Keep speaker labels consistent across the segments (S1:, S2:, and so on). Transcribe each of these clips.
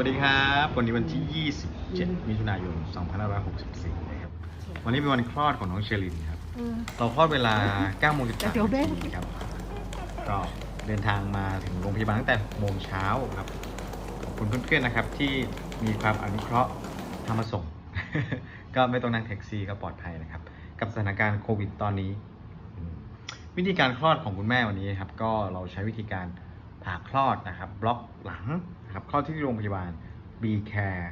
S1: วัสดีครับ วันนี้วันที่ 27 มิถุนายน 2564 นะครับ วันนี้เป็นวันคลอดของน้องเชลินครับ เราคลอดเวลา9โมง
S2: เดี๋ยวเบ้ง
S1: 13ครับ ก็เดินทางมาถึงโรงพยาบาลตั้งแต่6โมงเช้าครับ ขอบคุณเพื่อนๆนะครับที่มีความอนุเคราะห์ทำมาส่ง ก็ไม่ต้องนั่งแท็กซี่ก็ปลอดภัยนะครับ กับสถานการณ์โควิดตอนนี้อืมวิธีการคลอดของคุณแม่วันนี้นะครับ ก็เราใช้วิธีการผ่าคลอดนะครับ บล็อกหลัง นะครับคลอที่โรงพยาบาล B Care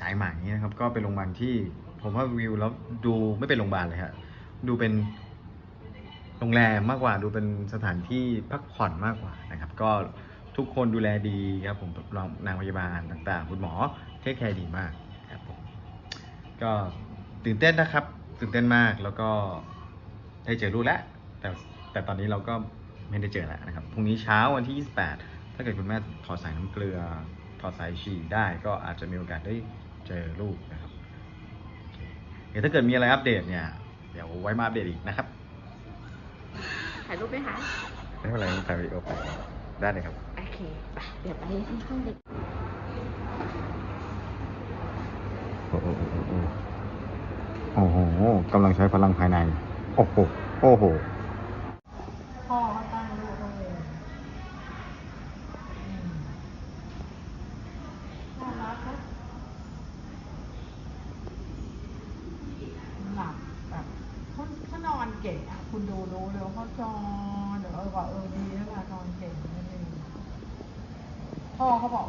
S1: สายไหมนะครับ ก็เป็นโรงพยาบาลที่ผมว่าวิวแล้วดูไม่เป็นโรงพยาบาลเลยฮะดูเป็นโรงแรมมากกว่าดูเป็นสถานที่พักผ่อนมากกว่านะครับ ก็ทุกคนดูแลดีครับผมรองนางพยาบาลต่างๆ คุณหมอเทคแคร์ดีมากครับผมก็ตื่นเต้นนะครับ ตื่นเต้นมากแล้วก็ได้เจอลูกแล้วแต่แต่ตอนนี้เราก็ไม่ได้เจอแล้วนะครับพรุ่งนี้เช้าวันที่ 28 ถ้าเกิดคุณแม่ถอดสายน้ำเกลือ ถอดสายฉี่ได้ก็อาจจะมีโอกาสได้เจอลูกนะครับโอเคเดี๋ยวถ้าเกิดมีอะไรอัปเดตเนี่ยเดี๋ยวไว้มาอัปเดตอีกนะครับ
S2: ถ่ายรูปไหมคะ
S1: ไม่เป็นไรถ่ายวิดีโอไปได้เลยครับ
S2: โอเคไปเดี๋ยวไปที่ห้องเด็ก
S1: โอ้โหโอ้โหกำลังใช้พลังภายใน โอ้โหโอ้โห
S2: พ่อเขาตั้งลูกเขาเองอืมน่ารักนะหลับแบบเขา เก่งอะคุณดูรู้เลยว่าเขาจอนเดี๋ยวเออว่าเออดีแล้วล่ะจอนเก่งนั่นเองพ่อเขาบอก